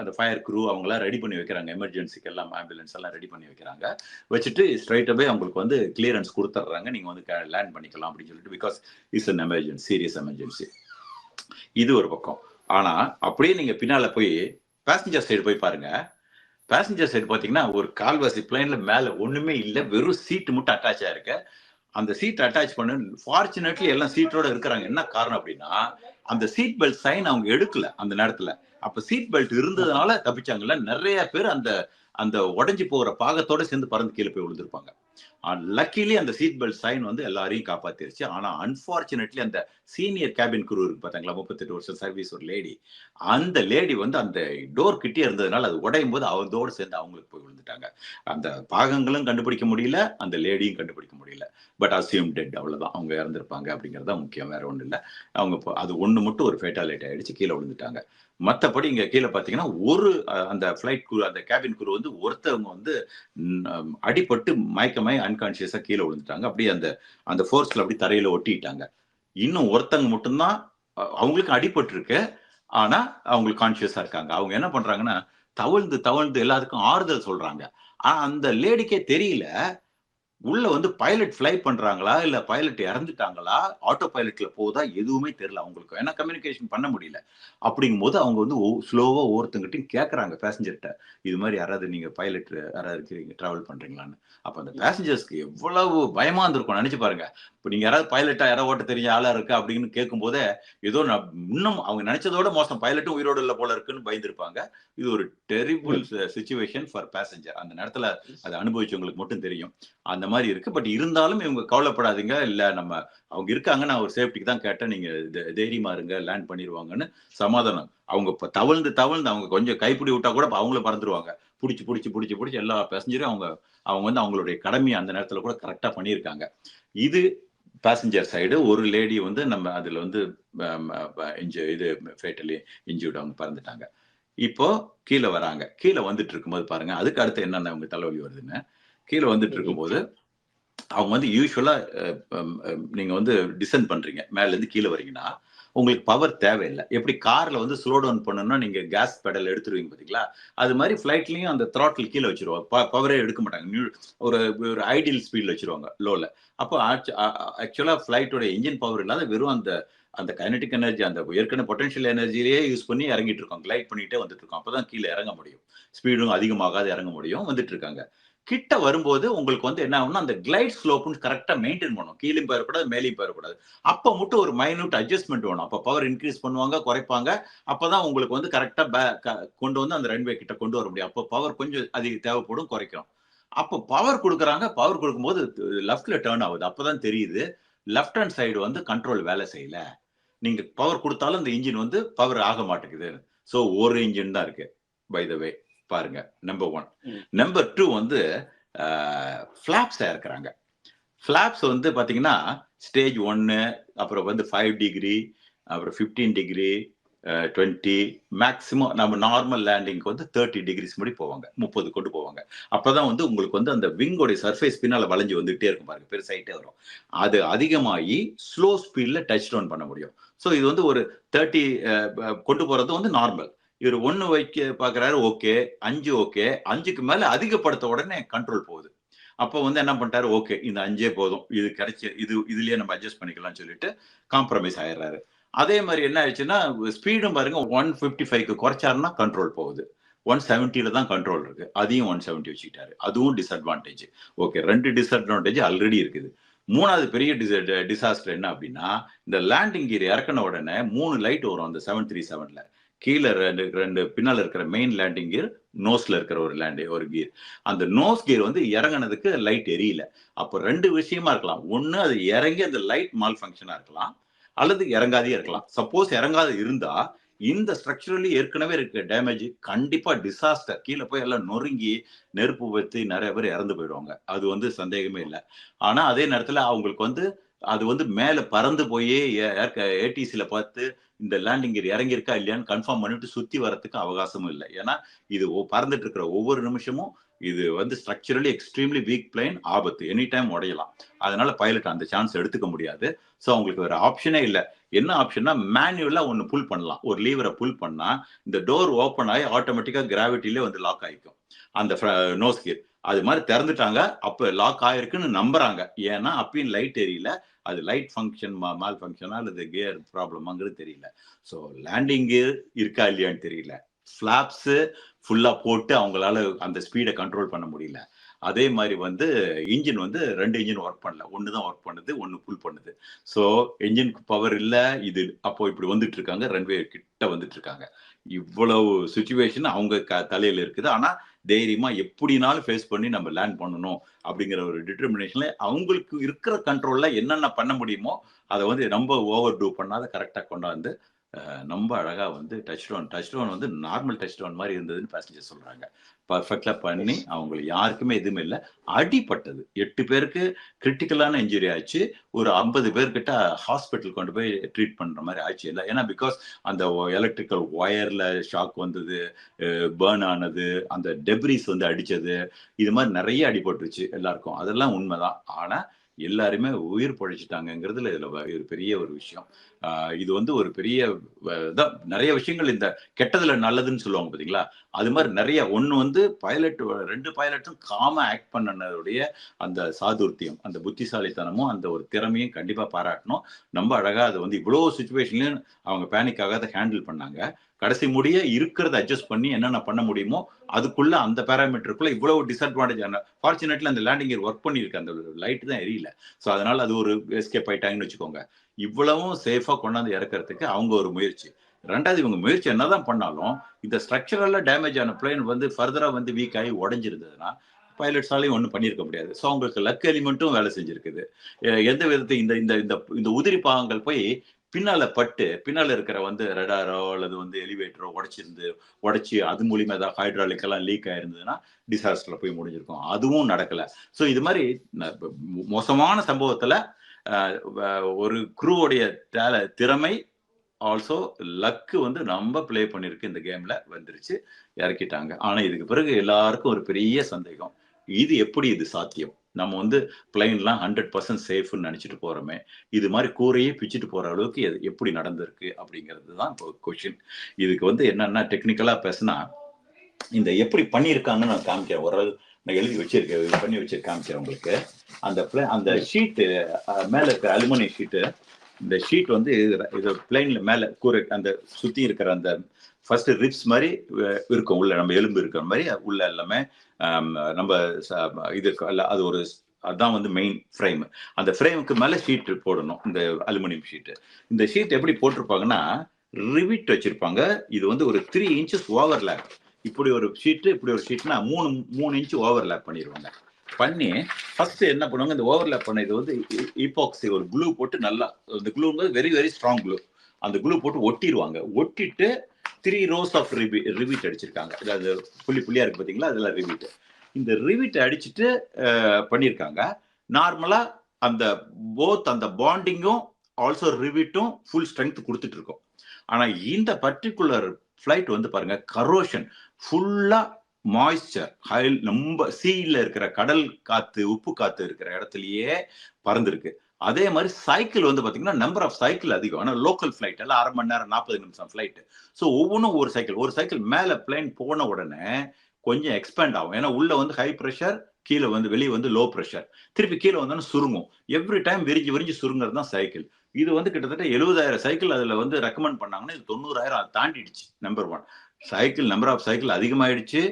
அந்த ஃபயர் குரூ அவங்களாம் ரெடி பண்ணி வைக்கிறாங்க. எமர்ஜென்சிக்கு எல்லாம் ஆம்புலன்ஸ் எல்லாம் ரெடி பண்ணி வைக்கிறாங்க. வச்சுட்டு ஸ்ட்ரைட்டாகவே அவங்களுக்கு வந்து கிளியரன்ஸ் கொடுத்துட்றாங்க நீங்க வந்து லேண்ட் பண்ணிக்கலாம் அப்படின்னு சொல்லிட்டு because it's an emergency serious emergency இது ஒரு பக்கம். ஆனா அப்படியே நீங்க பின்னால போய் பேசஞ்சர் சைடு போய் பாருங்க. பேசஞ்சர் சைடு பாத்தீங்கன்னா ஒரு கால்வாசி பிளைன்ல மேல ஒண்ணுமே இல்லை. வெறும் சீட்டு மட்டும் அட்டாச் ஆயிருக்கு அந்த சீட் அட்டாச் பண்ண ஃபார்ச்சுனேட்லி எல்லாம் சீட்டோட இருக்கிறாங்க. என்ன காரணம் அப்படின்னா அந்த சீட் பெல்ட் சைன் அவங்க எடுக்கல அந்த நேரத்துல. அப்ப சீட் பெல்ட் இருந்ததுனால தப்பிச்சாங்கல்ல. நிறைய பேர் அந்த அந்த உடைஞ்சு போகிற பாகத்தோட சேர்ந்து பறந்து கீழே போய் விழுந்திருப்பாங்க. லக்கிலி அந்த சீட் பெல்ட் சைன் வந்து எல்லாரையும் காப்பாத்திருச்சு. ஆனா அன்பார்ச்சுனேட்லி அந்த சீனியர் கேபின் குரூ இருக்கு பாத்தீங்களா? முப்பத்தெட்டு வருஷம் சர்வீஸ் ஒரு லேடி அந்த லேடி வந்து அந்த டோர் கிட்டே இருந்ததுனால அது உடையும் போது அவதோடு சேர்ந்து அவங்களுக்கு போய் விழுந்துட்டாங்க. அந்த பாகங்களும் கண்டுபிடிக்க முடியல அந்த லேடியும் கண்டுபிடிக்க முடியல. பட் அசியூம் டெட் அவ்வளோதான் அவங்க இறந்திருப்பாங்க அப்படிங்கிறது தான் முக்கியம் வேற ஒன்றும் இல்லை. அவங்க அது ஒன்று மட்டும் ஒரு ஃபேட்டாலிட்டி ஆகிடுச்சு கீழே விழுந்துட்டாங்க. மற்றபடி இங்கே கீழே பார்த்தீங்கன்னா ஒரு அந்த ஃப்ளைட் குரு அந்த கேபின் குரு வந்து ஒருத்தவங்க வந்து அடிபட்டு மயக்கமாய் அன்கான்சியஸாக கீழே விழுந்துட்டாங்க. அப்படியே அந்த அந்த ஃபோர்ஸில் அப்படி தரையில் ஒட்டிட்டாங்க. இன்னும் ஒருத்தவங்க மட்டும்தான் அவங்களுக்கு அடிபட்டிருக்கு. ஆனால் அவங்களுக்கு கான்சியஸாக இருக்காங்க. அவங்க என்ன பண்ணுறாங்கன்னா தவழ்ந்து தவழ்ந்து எல்லாத்துக்கும் ஆறுதல் சொல்கிறாங்க ஆனால் அந்த லேடிக்கே தெரியல உள்ள வந்து பைலட் ஃப்ளை பண்றாங்களா? இல்ல பைலட் இறந்துட்டாங்களா? ஆட்டோ பைலட்ல போதா எதுவுமே தெரியல. அவங்களுக்கு ஏன்னா கம்யூனிகேஷன் பண்ண முடியல. அப்படிங்கும்போது அவங்க வந்து ஸ்லோவா ஒவ்வொருத்தங்கிட்டையும் கேட்கறாங்க பேசஞ்சர்கிட்ட இது மாதிரி யாராவது நீங்க பைலட் யாராவது இருக்கிறீங்க டிராவல் பண்றீங்களான்னு. அப்ப அந்த பேசஞ்சர்ஸ்க்கு எவ்வளவு பயமா இருந்திருக்கும் நினைச்சு பாருங்க. இப்ப நீங்க யாராவது பைலட்டா யாராவது ஓட்ட தெரிஞ்ச ஆளா இருக்கு அப்படின்னு கேட்கும் போதே ஏதோ இன்னும் அவங்க நினைச்சதோட மோசம். பைலட்டும் உயிரோடு இல்ல போல இருக்குன்னு பயந்துருப்பாங்க. இது ஒரு டெரிபிள் சுச்சுவேஷன் ஃபார் பேசஞ்சர் அந்த நேரத்துல அதை அனுபவிச்சவங்களுக்கு மட்டும் தெரியும். அந்த மாதிரி இருக்கு. பட் இருந்தாலும் இவங்க கவலைப்படாதீங்க. இல்ல நம்ம அவங்க இருக்காங்க. நான் ஒரு சேஃப்டிக்கு தான் கேட்டேன். நீங்க தைரியமா இருங்க. லேண்ட் பண்ணிடுவாங்கன்னு சமாதானம். அவங்க இப்ப தவழ்ந்து தவழ்ந்து அவங்க கொஞ்சம் கைப்பிடி விட்டா கூட அவங்களும் பறந்துருவாங்க. பிடிச்சி பிடிச்சி பிடிச்சி பிடிச்சி எல்லா பேசஞ்சரும் அவங்க அவங்க வந்து அவங்களுடைய கடமையை அந்த நேரத்துல கூட கரெக்டா பண்ணியிருக்காங்க. இது பேசஞ்சர் சைடு ஒரு லேடி வந்து நம்ம அதுல வந்து இன்ஜு இது ஃபேட்டலி இன்ஜூர்டு அவங்க பறந்துட்டாங்க. இப்போ கீழே வராங்க. கீழே வந்துட்டு இருக்கும்போது பாருங்க. அதுக்கு அடுத்து என்னென்ன அவங்க தலைவலி வருதுன்னு? கீழே வந்துட்டு இருக்கும்போது அவங்க வந்து யூஸ்வலா நீங்க வந்து டிசென்ட் பண்றீங்க. மேல இருந்து கீழே வரீங்கன்னா உங்களுக்கு பவர் தேவையில்லை. எப்படி கார்ல வந்து ஸ்லோ டவுன் பண்ணணும்னா நீங்க கேஸ் பெடல் எடுத்துருவீங்க பாத்தீங்களா? அது மாதிரி ஃபிளைட்லயும் அந்த த்ராட்டில் கீழே வச்சிருவாங்க. பவரே எடுக்க மாட்டாங்க. நியூ- ஒரு ஒரு ஐடியல் ஸ்பீட்ல வச்சிருவாங்க லோல அப்போ ஆக்சுவலா ஃபிளைட்டோட இன்ஜின் பவர் இல்லாத வெறும் அந்த அந்த கைனடிக் எனர்ஜி அந்த ஏற்கனவே பொட்டன்ஷியல் எனர்ஜிலேயே யூஸ் பண்ணி இறங்கிட்டு இருக்கோம் கிளைட் பண்ணிட்டே வந்துட்டு இருக்கோம் அப்பதான் கீழே இறங்க முடியும். ஸ்பீடும் அதிகமாகாது இறங்க முடியும். வந்துட்டு இருக்காங்க. கிட்ட வரும்போது உங்களுக்கு வந்து என்ன ஆகும்னா அந்த கிளைட் ஸ்லோப்னு கரெக்டாக மெயின்டைன் பண்ணும். கீழே போயிடக்கூடாது மேலேயும் போயிடக்கூடாது அப்போ மட்டும் ஒரு மைனூட் அட்ஜஸ்ட்மெண்ட் வேணும். அப்போ பவர் இன்க்ரீஸ் பண்ணுவாங்க குறைப்பாங்க. அப்போ தான் உங்களுக்கு வந்து கரெக்டாக கொண்டு வந்து அந்த ரன்வே கிட்ட கொண்டு வர முடியும். அப்போ பவர் கொஞ்சம் அதிக தேவைப்படும் குறைக்கும். அப்போ பவர் கொடுக்குறாங்க பவர் கொடுக்கும்போது லெஃப்ட்ல டேர்ன் ஆகுது. அப்பதான் தெரியுது லெஃப்ட் ஹேண்ட் சைடு வந்து கண்ட்ரோல் வேலை செய்யல. நீங்க பவர் கொடுத்தாலும் இந்த இன்ஜின் வந்து பவர் ஆக மாட்டேங்குது. ஸோ ஒரு இன்ஜின் தான் இருக்கு பை த வே பாருங்க நம்பர் ஒன். நம்பர் டூ வந்து ஃபிளாப்ஸ் இருக்கிறாங்க ஃபிளாப்ஸ் வந்து பாத்தீங்கன்னா ஸ்டேஜ் ஒன்னு அப்புறம் வந்து ஃபைவ் டிகிரி அப்புறம் ஃபிஃப்டீன் டிகிரி டுவெண்ட்டி மேக்ஸிமம் நம்ம நார்மல் லேண்டிங்க்கு வந்து தேர்ட்டி டிகிரிஸ் முடி போவாங்க முப்பது கொண்டு போவாங்க. அப்பதான் வந்து உங்களுக்கு வந்து அந்த விங்கோடைய சர்ஃபேஸ் பின்னால வளைஞ்சு வந்துகிட்டே இருக்கும் பாருங்க பெருசாயிட்டே வரும். அது அதிகமாகி ஸ்லோ ஸ்பீட்ல டச் டவுன் பண்ண முடியும். ஸோ இது வந்து ஒரு தேர்ட்டி கொண்டு போறது வந்து நார்மல் இவர் ஒன்று வைக்க பார்க்குறாரு ஓகே. அஞ்சு ஓகே. அஞ்சுக்கு மேலே அதிகப்படுத்த உடனே கண்ட்ரோல் போகுது. அப்போ வந்து என்ன பண்ணிட்டாரு? ஓகே இந்த அஞ்சே போதும். இது கிடைச்சி இது இதுலயே நம்ம அட்ஜஸ்ட் பண்ணிக்கலாம்னு சொல்லிட்டு காம்ப்ரமைஸ் ஆயிடுறாரு. அதே மாதிரி என்ன ஆயிடுச்சுன்னா ஸ்பீடும் பாருங்க ஒன் ஃபிஃப்டி ஃபைவ்க்கு குறைச்சாருன்னா கண்ட்ரோல் போகுது. ஒன் செவன்ட்டியில் தான் கண்ட்ரோல் இருக்கு. அதையும் ஒன் செவன்ட்டி வச்சுக்கிட்டாரு. அதுவும் டிஸ்அட்வான்டேஜ் ஓகே ரெண்டு டிஸ்அட்வான்டேஜ் ஆல்ரெடி இருக்குது. மூணாவது பெரிய டிசாஸ்டர் என்ன அப்படின்னா இந்த லேண்டிங் கீர் இறக்கின உடனே மூணு லைட் வரும் அந்த செவன் த்ரீ செவன்ல கீழே ரெண்டு ரெண்டு பின்னால இருக்கிற மெயின் லேண்டிங் கியர் நோஸ்ல இருக்கிற ஒரு லேண்ட் ஒரு கியர் அந்த நோஸ் கியர் வந்து இறங்குனதுக்கு லைட் எரியல. அப்போ ரெண்டு விஷயமா இருக்கலாம். ஒன்று அது இறங்கி அந்த லைட் மால் ஃபங்க்ஷனாக இருக்கலாம். அல்லது இறங்காதே இருக்கலாம். சப்போஸ் இறங்காத இருந்தா இந்த ஸ்ட்ரக்சரலி ஏற்கனவே இருக்க டேமேஜ் கண்டிப்பா டிசாஸ்டர் கீழே போய் எல்லாம் நொறுங்கி நெருப்பு வச்சு நிறைய பேர் இறந்து போயிடுவாங்க. அது வந்து சந்தேகமே இல்லை. ஆனா அதே நேரத்துல அவங்களுக்கு வந்து அது வந்து மேலே பறந்து போய் ஏடிசியில் பார்த்து இந்த லேண்டிங் கியர் இறங்கியிருக்கா இல்லையான்னு கன்ஃபார்ம் பண்ணிட்டு சுற்றி வரத்துக்கு அவகாசமும் இல்லை. ஏன்னா இது பறந்துட்டு இருக்கிற ஒவ்வொரு நிமிஷமும் இது வந்து ஸ்ட்ரக்சரலி எக்ஸ்ட்ரீம்லி வீக் பிளைன் ஆபத்து. எனி டைம் உடையலாம். அதனால பைலட் அந்த சான்ஸ் எடுத்துக்க முடியாது. ஸோ அவங்களுக்கு வேற ஆப்ஷனே இல்லை. என்ன ஆப்ஷன்னா மேனுவலா ஒன்று புல் பண்ணலாம். ஒரு லீவரை புல் பண்ணா இந்த டோர் ஓப்பன் ஆகி ஆட்டோமேட்டிக்கா கிராவிட்டிலே வந்து லாக் ஆகிக்கும். அந்த நோஸ் கியர் அது மாதிரி திறந்துட்டாங்க. அப்போ லாக் ஆயிருக்குன்னு நம்புறாங்க. ஏன்னா அப்பயும் லைட் எரியல. அது லைட் ஃபங்க்ஷன் மால் ஃபங்க்ஷனா அல்லது கியர் ப்ராப்ளமாங்கிறது தெரியல. ஸோ லேண்டிங் கியர் இருக்கா இல்லையான்னு தெரியல. ஃப்ளாப்ஸு ஃபுல்லாக போட்டு அவங்களால அந்த ஸ்பீடை கண்ட்ரோல் பண்ண முடியல. அதே மாதிரி வந்து இன்ஜின் வந்து ரெண்டு இன்ஜின் ஒர்க் பண்ணல. ஒன்று தான் ஒர்க் பண்ணுது ஒன்று புல் பண்ணுது. ஸோ இன்ஜினுக்கு பவர் இல்லை. இது அப்போ இப்படி வந்துட்டு இருக்காங்க. ரன்வே கிட்ட வந்துட்டு இருக்காங்க. இவ்வளவு சுச்சுவேஷன் அவங்க க தலையில் இருக்குது. ஆனால் தைரியமா எப்படினாலும் ஃபேஸ் பண்ணி நம்ம லேண்ட் பண்ணணும் அப்படிங்கிற ஒரு டிட்டர்மினேஷன்ல அவங்களுக்கு இருக்கிற கண்ட்ரோல்ல என்னென்ன பண்ண முடியுமோ அதை வந்து ரொம்ப ஓவர் டூ பண்ணாத கரெக்டாக கொண்டாந்து ரொம்ப அழகா வந்து டச் டவுன் டச் டவுன் வந்து நார்மல் டச் டவுன் மாதிரி இருந்ததுன்னு பேசஞ்சர் சொல்றாங்க. பர்ஃபெக்டா பண்ணி அவங்களுக்கு யாருக்குமே எதுவுமே இல்லை. அடிபட்டது. எட்டு பேருக்கு கிரிட்டிக்கலான இன்ஜுரி ஆச்சு ஒரு ஐம்பது பேர்கிட்ட ஹாஸ்பிட்டல் கொண்டு போய் ட்ரீட் பண்ற மாதிரி ஆச்சு இல்லை ஏன்னா பிகாஸ் அந்த எலக்ட்ரிக்கல் ஒயர்ல ஷாக் வந்தது பேர்ன் ஆனது அந்த டெப்ரிஸ் வந்து அடிச்சது இது மாதிரி நிறைய அடிபட்டுருச்சு எல்லாருக்கும். அதெல்லாம் உண்மைதான். ஆனா எல்லாருமே உயிர் பழிச்சிட்டாங்கங்கிறதுல இதுல வ- ஒரு பெரிய ஒரு விஷயம். இது வந்து ஒரு பெரிய இதான் நிறைய விஷயங்கள் இந்த கெட்டதுல நல்லதுன்னு சொல்லுவாங்க பாத்தீங்களா? அது மாதிரி நிறைய ஒண்ணு வந்து பைலட் ரெண்டு பைலட்டும் காம ஆக்ட் பண்ணனுடைய அந்த சாதுர்த்தியம் அந்த புத்திசாலித்தனமும் அந்த ஒரு திறமையும் கண்டிப்பா பாராட்டணும். ரொம்ப அழகா அது வந்து இவ்வளவு சுச்சுவேஷன்லயும் அவங்க பேனிக்காக அதை ஹேண்டில் பண்ணாங்க. கடைசி முடிய இருக்கிறத அட்ஜஸ்ட் பண்ணி என்னென்ன பண்ண முடியுமோ அதுக்குள்ள அந்த பேராமீட்டருக்குள்ள இவ்வளவு டிஸ்அட்வான்டேஜ் ஃபார்ச்சுனேட்லி அந்த லேண்டிங் ஒர்க் பண்ணியிருக்கு. அந்த லைட் தான் எரியல. ஸோ அதனால அது ஒரு எஸ்கேப் ஆயிட்டாங்கன்னு வச்சுக்கோங்க. இவ்வளவும் சேஃபா கொண்டாந்து இறக்குறதுக்கு அவங்க ஒரு முயற்சி. ரெண்டாவது இவங்க முயற்சி என்னதான் பண்ணாலும் இந்த ஸ்ட்ரக்சரல்ல டேமேஜ் ஆன பிளேன் வந்து ஃபர்தரா வந்து வீக் ஆகி உடஞ்சிருந்ததுன்னா பைலட்ஸாலையும் ஒன்றும் பண்ணியிருக்க முடியாது. ஸோ அவங்களுக்கு லக் எலிமெண்ட்டும் வேலை செஞ்சிருக்குது. எந்த விதத்தை இந்த இந்த இந்த இந்த உதிரி பாகங்கள் போய் பின்னால பட்டு பின்னால இருக்கிற வந்து ரெடாரோ அல்லது வந்து எலிவேட்டரோ உடைச்சிருந்து உடைச்சி அது மூலியமா ஏதாவது ஹைட்ராலிக் எல்லாம் லீக் ஆயிருந்ததுன்னா டிசாஸ்டர்ல போய் முடிஞ்சிருக்கும். அதுவும் நடக்கல. ஸோ இது மாதிரி மோ- மோசமான சம்பவத்துல ஒரு குரூவோடைய திறமை ஆல்சோ லக்கு வந்து ரொம்ப ப்ளே பண்ணிருக்கு இந்த கேம்ல வந்துருச்சு இறக்கிட்டாங்க. ஆனா இதுக்கு பிறகு எல்லாருக்கும் ஒரு பெரிய சந்தேகம். இது எப்படி இது சாத்தியம்? நம்ம வந்து பிளைன்லாம் ஹண்ட்ரட் பர்சன்ட் சேஃப்னு நினச்சிட்டு போகிறோமே இது மாதிரி கூரையே பிச்சுட்டு போகிற அளவுக்கு எது- எப்படி நடந்திருக்கு அப்படிங்கிறது தான் இப்போ கொஷின் இதுக்கு வந்து என்னென்னா டெக்னிக்கலாக பேசுனா இந்த எப்படி பண்ணியிருக்காங்கன்னு நான் காமிக்கிறேன். ஒரு நான் எழுதி வச்சிருக்கேன் இது பண்ணி வச்சு காமிக்கிறேன் உங்களுக்கு. அந்த பிளே அந்த ஷீட்டு மேலே இருக்கிற அலுமினியம் ஷீட்டு இந்த ஷீட் வந்து இது- பிளைனில் மேலே கூரை அந்த சுற்றி இருக்கிற அந்த ஃபர்ஸ்ட் ரிப்ஸ் மாதிரி இருக்கும். உள்ள நம்ம எலும்பு இருக்கிற மாதிரி உள்ள எல்லாமே நம்ம ச- இது இருக்கு, அது ஒரு அதுதான் வந்து மெயின் ஃப்ரேம் அந்த ஃப்ரேமுக்கு மேலே ஷீட் போடணும். இந்த அலுமினியம் ஷீட்டு இந்த ஷீட் எப்படி போட்டிருப்பாங்கன்னா ரிவிட் வச்சிருப்பாங்க. இது வந்து ஒரு த்ரீ இன்ச்சஸ் ஓவர்லேப் இப்படி ஒரு ஷீட்டு இப்படி ஒரு ஷீட்னா மூணு மூணு இன்ச்சு ஓவர்லேப் பண்ணிடுவாங்க பண்ணி ஃபர்ஸ்ட் என்ன பண்ணுவாங்க? இந்த ஓவர்லேப் பண்ண இது வந்து ஈபாக்சி ஒரு க்ளூ போட்டு நல்லா அந்த க்ளூங்கிறது வெரி வெரி ஸ்ட்ராங் க்ளூ அந்த க்ளூ போட்டு ஒட்டிடுவாங்க ஒட்டிட்டு த்ரீ ரோஸ் ஆஃப் ரிவி ரிவீட் அடிச்சிருக்காங்க. அதாவது புள்ளி புள்ளியா இருக்கு பார்த்தீங்களா அதெல்லாம் ரிவீட் இந்த ரிவீட் அடிச்சுட்டு பண்ணியிருக்காங்க நார்மலா அந்த போத் அந்த பாண்டிங்கும் ஆல்சோ ரிவீட்டும் ஃபுல் ஸ்ட்ரென்த் கொடுத்துட்டு இருக்கோம். ஆனா இந்த பர்டிகுலர் ஃப்ளைட் வந்து பாருங்க கரோஷன் ஃபுல்லா மாய்ஸ்சர் ஹைல் ரொம்ப சீல இருக்கிற கடல் காத்து உப்பு காத்து இருக்கிற இடத்துலயே பறந்துருக்கு. அதே மாதிரி சைக்கிள் வந்து பார்த்தீங்கன்னா நம்பர் ஆஃப் சைக்கிள் அதிகம். ஆனால் லோக்கல் ஃப்ளைட் எல்லாம் அரை மணி நேரம் நாற்பது நிமிஷம் ஃப்ளைட்டு ஸோ ஒவ்வொன்றும் ஒரு சைக்கிள் ஒரு சைக்கிள் மேலே பிளேன் போன உடனே கொஞ்சம் எக்ஸ்பேண்ட் ஆகும். ஏன்னா உள்ள வந்து ஹை ப்ரெஷர் கீழே வந்து வெளியே வந்து லோ ப்ரெஷர் திருப்பி கீழே வந்தோன்னு சுருங்கும். எவ்ரி டைம் விரிஞ்சு விரிஞ்சு சுருங்கிறது தான் சைக்கிள் இது வந்து கிட்டத்தட்ட எழுபதாயிரம் சைக்கிள் அதில் வந்து ரெக்கமெண்ட் பண்ணாங்கன்னா இது தொண்ணூறாயிரம் அதை தாண்டிடுச்சு number one cycle number of cycle அதிகமாயிடுச்சு.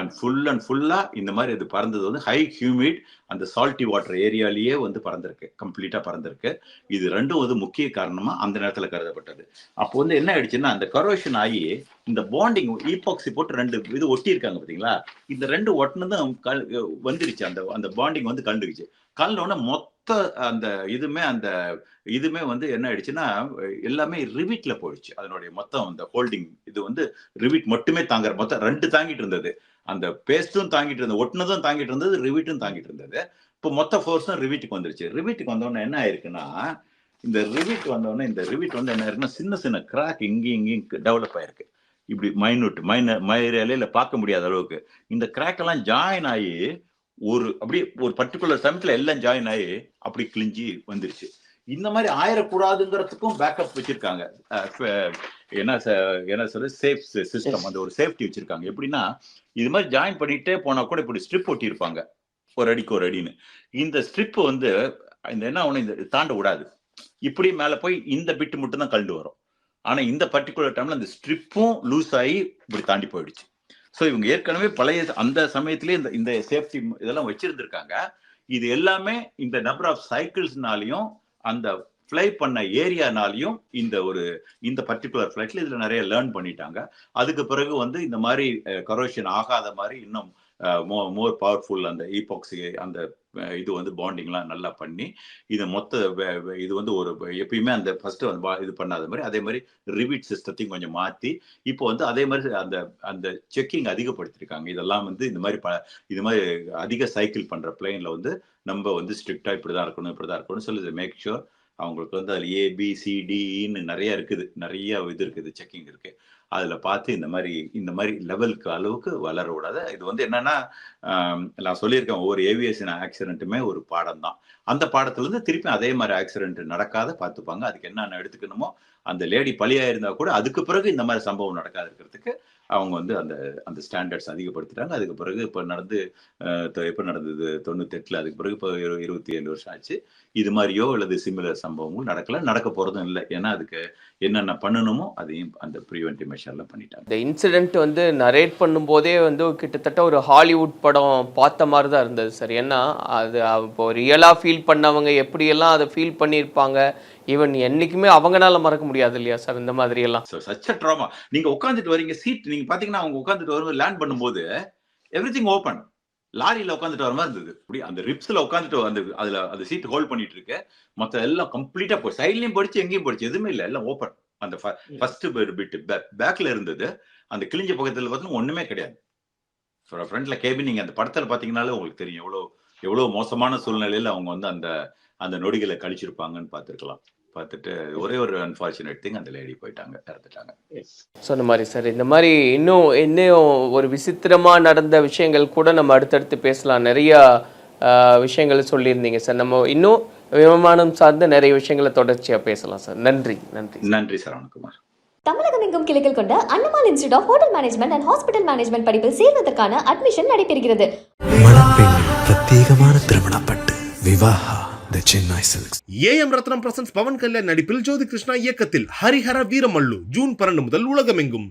அண்ட் ஃபுல் அண்ட் ஃபுல்லா இந்த மாதிரி இது பறந்தது வந்து ஹை ஹியூமிட் அந்த சால்ட்டி வாட்டர் ஏரியாலேயே வந்து பறந்திருக்கு. கம்ப்ளீட்டா பறந்திருக்கு. இது ரெண்டும் வந்து முக்கிய காரணமா அந்த நேரத்துல கருதப்பட்டது. அப்போ வந்து என்ன ஆயிடுச்சுன்னா அந்த கரோஷன் ஆகி இந்த பாண்டிங் ஈபாக்சி போட்டு ரெண்டு இது ஒட்டியிருக்காங்க பார்த்தீங்களா பாத்தீங்களா? இந்த ரெண்டு ஒட்டினதும் கல் வந்துருச்சு. அந்த அந்த பாண்டிங் வந்து கண்டுக்குச்சு. கலந்தோடனே மொத்த அந்த இதுமே அந்த இதுமே வந்து என்ன ஆயிடுச்சுன்னா எல்லாமே ரிவிட்ல போயிடுச்சு. அதனுடைய மொத்தம் அந்த ஹோல்டிங் இது வந்து ரிவிட் மட்டுமே தாங்குற மொத்தம் ரெண்டு தாங்கிட்டு இருந்தது. அந்த பேஸ்டும் தாங்கிட்டு இருந்தது ஒட்டுனதும் தாங்கிட்டு இருந்தது ரிவிட்டும் தாங்கிட்டு இருந்தது. இப்போ மொத்த ஃபோர்ஸும் ரிவிட்டுக்கு வந்துருச்சு. ரிவிட்டுக்கு வந்தோடனே என்ன ஆயிருக்குன்னா இந்த ரிவிட் வந்தோடனே இந்த ரிவிட் வந்து என்ன ஆயிருக்குன்னா சின்ன சின்ன கிராக் இங்கேயும் இங்கேயும் டெவலப் ஆயிருக்கு. இப்படி மைனூட் மைன மயிரில பார்க்க முடியாத அளவுக்கு. இந்த கிராக் எல்லாம் ஜாயின் ஆகி ஒரு அப்படியே ஒரு பர்டிகுலர் சமயத்தில் எல்லாம் ஜாயின் ஆகி அப்படி கிழிஞ்சி வந்துருச்சு. இந்த மாதிரி ஆயிடக்கூடாதுங்கிறதுக்கும் பேக்கப் வச்சிருக்காங்க. என்ன சொல்றது சேஃப் சிஸ்டம் அந்த ஒரு சேஃப்டி வச்சிருக்காங்க. எப்படின்னா இது மாதிரி ஜாயின் பண்ணிட்டே போனா கூட இப்படி ஸ்ட்ரிப் ஒட்டி இருப்பாங்க ஒரு அடிக்கு ஒரு அடின்னு. இந்த ஸ்ட்ரிப் வந்து இந்த என்ன ஒண்ணு இந்த தாண்ட விடாது. இப்படி மேல போய் இந்த பிட்டு மட்டும் தான் கழண்டு வரும். ஆனா இந்த பர்டிகுலர் டைம்ல அந்த ஸ்ட்ரிப்பும் லூஸ் ஆகி இப்படி தாண்டி போயிடுச்சு. ஸோ இவங்க ஏற்கனவே பழைய அந்த சமயத்திலே இந்த இந்த சேஃப்டி இதெல்லாம் வச்சிருந்திருக்காங்க. இது எல்லாமே இந்த நம்பர் ஆஃப் சைக்கிள்ஸ்னாலையும் அந்த ஃப்ளை பண்ண ஏரியானாலையும் இந்த ஒரு இந்த பர்டிகுலர் ஃப்ளைட்ல இதுல நிறைய லேர்ன் பண்ணிட்டாங்க. அதுக்கு பிறகு வந்து இந்த மாதிரி கரோஷன் ஆகாத மாதிரி இன்னும் மோர் பவர்ஃபுல் அந்த ஈபாக்சி அந்த இது வந்து பாண்டிங்லாம் நல்லா பண்ணி இதை மொத்த வே- இது வந்து ஒரு எப்பயுமே அந்த ஃபர்ஸ்ட் வந்து இது பண்ணாத மாதிரி அதே மாதிரி ரிவீட் சிஸ்டத்தையும் கொஞ்சம் மாற்றி இப்போ வந்து அதே மாதிரி அந்த அந்த செக்கிங் அதிகப்படுத்திருக்காங்க. இதெல்லாம் வந்து இந்த மாதிரி ப இது மாதிரி அதிக சைக்கிள் பண்ணுற பிளேனில் வந்து நம்ம வந்து ஸ்ட்ரிக்ட்டாக இப்படி தான் இருக்கணும் இப்படிதான் இருக்கணும்னு சொல்லி மேக் ஷூர் அவங்களுக்கு வந்து அதில் ஏபிசிடின்னு e நிறையா நிறைய இருக்குது. நிறைய இது இருக்குது செக்கிங் இருக்குது அதுல பார்த்து இந்த மாதிரி இந்த மாதிரி லெவலுக்கு அளவுக்கு வளர விடாத. இது வந்து என்னன்னா நான் சொல்லியிருக்கேன் ஒவ்வொரு ஏவியேஷன் ஆக்சிடென்ட்டுமே ஒரு பாடம் தான் அந்த பாடத்துலேருந்து திருப்பி அதே மாதிரி ஆக்சிடென்ட் நடக்காத பார்த்துப்பாங்க அதுக்கு என்னென்ன எடுத்துக்கணுமோ அந்த லேடி பழியாயிருந்தா கூட அதுக்கு பிறகு இந்த மாதிரி சம்பவம் நடக்காது இருக்கிறதுக்கு அவங்க வந்து அந்த அந்த ஸ்டாண்டர்ட்ஸ் அதிகப்படுத்திட்டாங்க. அதுக்கு பிறகு இப்போ நடந்து எப்போ நடந்தது? தொண்ணூத்தி எட்டுல அதுக்கு பிறகு இப்போ இரு- இருபத்தி ஏழு வருஷம் ஆச்சு. இது மாதிரியோ அல்லது சிமிலர் சம்பவங்கள் நடக்கல. நடக்க போறதும் இல்லை. ஏன்னா அதுக்கு என்னென்ன பண்ணணுமோ அதையும் அந்த ப்ரிவென்டிவ் மெஷர்ல பண்ணிட்டாங்க. இந்த இன்சிடென்ட் வந்து நரேட் பண்ணும்போதே வந்து கிட்டத்தட்ட ஒரு ஹாலிவுட் படம் பார்த்த மாதிரி தான் இருந்தது சார் ஏன்னா அது இப்போ ரியலாக ஃபீல் பண்ணவங்க எப்படியெல்லாம் அதை ஃபீல் பண்ணியிருப்பாங்க? ஈவன் என்னைக்குமே அவங்கனால மறக்க முடியாது இல்லையா சார் இந்த மாதிரி எல்லாம் ஸோ சச்ச ட்ராமா நீங்க உட்காந்துட்டு வரீங்க சீட் நீங்க பாத்தீங்கன்னா அவங்க உட்காந்துட்டு வரும்போது லேண்ட் பண்ணும்போது எவ்ரி திங் ஓப்பன் லாரியில உட்காந்துட்டு வர மாதிரி இருந்தது. இப்படி அந்த ரிப்ஸ்ல உட்காந்துட்டு அந்த அதுல அந்த சீட் ஹோல்ட் பண்ணிட்டு இருக்கு மத்த எல்லாம் கம்ப்ளீட்டா போய் சைட்லயும் படிச்சு எங்கேயும் படிச்சு எதுவுமே இல்ல. எல்லாம் ஓப்பன் அந்த ஃபர்ஸ்ட் பிட் பேக்ல இருந்தது. அந்த கிழிஞ்ச பக்கத்துல பார்த்தீங்கன்னா ஒண்ணுமே கிடையாது. ஸோ ஃப்ரண்ட்ல கேபின் நீங்க அந்த படத்துல பாத்தீங்கன்னாலே உங்களுக்கு தெரியும். எவ்வளவு எவ்வளவு மோசமான சூழ்நிலையில அவங்க வந்து அந்த அந்த நொடிகளை கழிச்சிருப்பாங்கன்னு பார்த்துருக்கலாம் பார்த்துட்டு ஒரே ஒரு அன்பார்ச்சுனேட் திங் அந்த லேடி போயிட்டாங்க இறந்துட்டாங்க. சொன்ன மாதிரி சார் இந்த மாதிரி இன்னும் இன்னும் ஒரு விசித்திரமா நடந்த விஷயங்கள் கூட நம்ம அடுத்தடுத்து பேசலாம். நிறைய விஷயங்கள் சொல்லியிருந்தீங்க சார் நம்ம இன்னும் விமானம் சார்ந்த நிறைய விஷயங்களை தொடர்ச்சியா பேசலாம் சார் நன்றி நன்றி நன்றி சரவணகுமார் தமிழகம் எங்கும் கிளைகள் கொண்ட Annamalai institute of hotel management and hospital management படிப்பில் சேர்வதற்கான அட்மிஷன் நடைபெறுகிறது. பிரத்யேகமான திருமணப்பட்டு Vivaha the Chennai silks A M Ratnam presents Pawan Kalyan நடிப்பில் ஜோதி கிருஷ்ணா இயக்கத்தில் ஹரிஹர வீரமல்லு ஜூன் பன்னெண்டு முதல் உலகமெங்கும்.